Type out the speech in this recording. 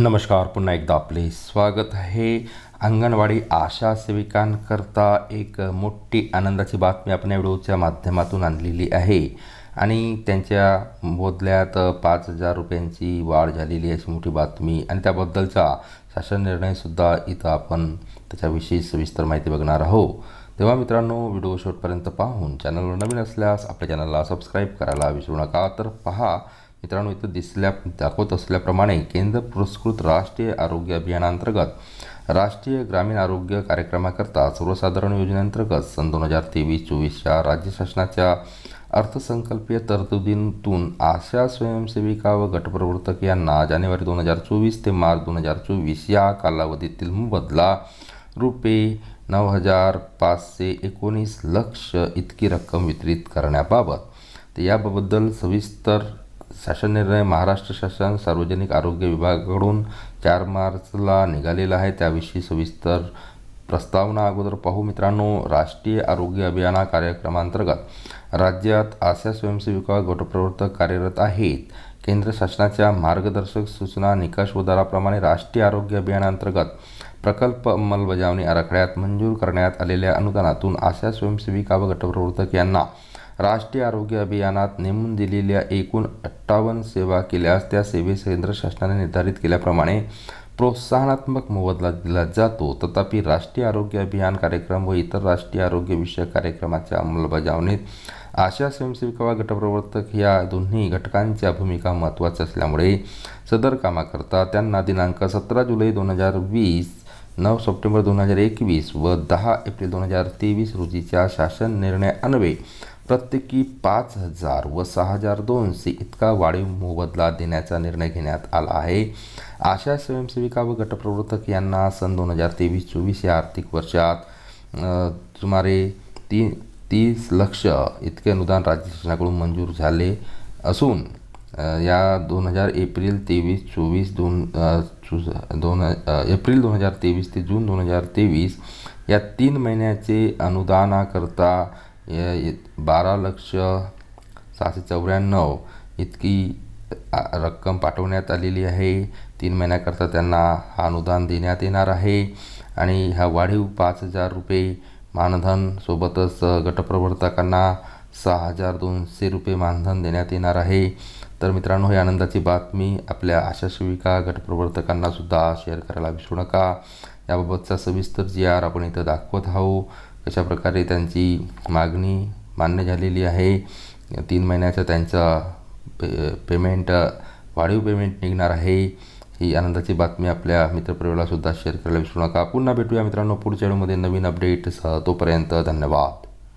नमस्कार पुन्हा एकदा आपले स्वागत आहे अंगणवाडी आशा सेविकांकरता एक मोठी आनंदाची बातमी आपण या व्हिडिओच्या माध्यमातून आणलेली आहे. आणि त्यांच्या मोदल्यात पाच हजार रुपयांची वाढ झालेली अशी मोठी बातमी. आणि त्याबद्दलचा शासन निर्णयसुद्धा इथं आपण त्याच्याविषयी सविस्तर माहिती बघणार आहोत. तेव्हा मित्रांनो व्हिडिओ शेवटपर्यंत पाहून चॅनलवर नवीन असल्यास आपल्या चॅनलला सबस्क्राईब करायला विसरू नका. तर पहा मित्रांनो इथं दिसल्या दाखवत असल्याप्रमाणे केंद्र पुरस्कृत राष्ट्रीय आरोग्य अभियानांतर्गत राष्ट्रीय ग्रामीण आरोग्य कार्यक्रमाकरता सर्वसाधारण योजनेअंतर्गत सन दोन हजार तेवीस चोवीसच्या राज्य शासनाच्या अर्थसंकल्पीय तरतुदींतून आशा स्वयंसेविका व गटप्रवर्तक यांना जानेवारी दोन हजार चोवीस ते मार्च दोन हजार चोवीस या कालावधीतील मोबदला रुपये नऊ हजार पाचशे एकोणीस लक्ष इतकी रक्कम वितरित करण्याबाबत. तर याबद्दल सविस्तर शासन निर्णय महाराष्ट्र शासन सार्वजनिक आरोग्य विभागाकडून चार मार्चला निघालेला आहे. त्याविषयी सविस्तर प्रस्तावना अगोदर पाहू. मित्रांनो राष्ट्रीय आरोग्य अभियाना कार्यक्रमांतर्गत राज्यात आशा स्वयंसेविका गटप्रवर्तक कार्यरत आहेत. केंद्र शासनाच्या मार्गदर्शक सूचना निकष व दराप्रमाणे राष्ट्रीय आरोग्य अभियानांतर्गत प्रकल्प अंमलबजावणी आराखड्यात मंजूर करण्यात आलेल्या अनुदानातून आशा स्वयंसेविका व गटप्रवर्तक यांना राष्ट्रीय आरोग्य अभियानात नेमून दिलेल्या एकूण अठ्ठावन्न सेवा केल्यास त्या सेवेस केंद्र शासनाने निर्धारित केल्याप्रमाणे प्रोत्साहनात्मक मोबदला दिला जातो. तथापि राष्ट्रीय आरोग्य अभियान कार्यक्रम व इतर राष्ट्रीय आरोग्यविषयक कार्यक्रमाच्या अंमलबजावणीत आशा स्वयंसेविका व गटप्रवर्तक या दोन्ही घटकांच्या भूमिका महत्त्वाच्या असल्यामुळे सदर कामाकरता त्यांना दिनांक सतरा जुलै दोन हजार वीस नऊ सप्टेंबर दोन हजार एकवीस व दहा एप्रिल दोन हजार तेवीस रोजीच्या शासन निर्णय अन्वये प्रत्येकी पाच हजार व सहा हजार दोनशे इतका वाढीव मोबदला देण्याचा निर्णय घेण्यात आला आहे. आशा स्वयंसेविका व गटप्रवर्तक यांना सन दोन हजार तेवीस चोवीस या आर्थिक वर्षात सुमारे ती तीस लक्ष इतके अनुदान राज्य शासनाकडून मंजूर झाले असून या दोन हजार एप्रिल तेवीस चोवीस दोन दोन एप्रिल दोन हजार तेवीस ते जून दोन हजार तेवीस या तीन महिन्याचे अनुदानाकरता या- बारा लक्ष सहाशे चौऱ्याण्णव इतकी रक्कम पाठवण्यात आलेली आहे. तीन महिन्याकरता त्यांना हा अनुदान देण्यात येणार आहे. आणि हा वाढीव पाच हजार रुपये मानधन सोबतच गटप्रवर्तकांना सहा हजार दोनशे रुपये मानधन देण्यात येणार आहे. तर मित्रांनो ही आनंदाची बातमी आपल्या आशा सेविका शेअर करायला विसरू नका. याबाबतचा सविस्तर जी आर आपण इथं दाखवत आहोत. कशा प्रकारे त्यांची मागणी मान्य झालेली आहे. तीन महिन्याचं त्यांचं पे पेमेंट वाढीव पेमेंट निघणार आहे. ही आनंदाची बातमी आपल्या मित्रपरिवारालासुद्धा शेअर करायला विसरू नका. पुन्हा भेटूया मित्रांनो पुढच्या व्हिडिओमध्ये. नवीन अपडेटसह तोपर्यंत धन्यवाद.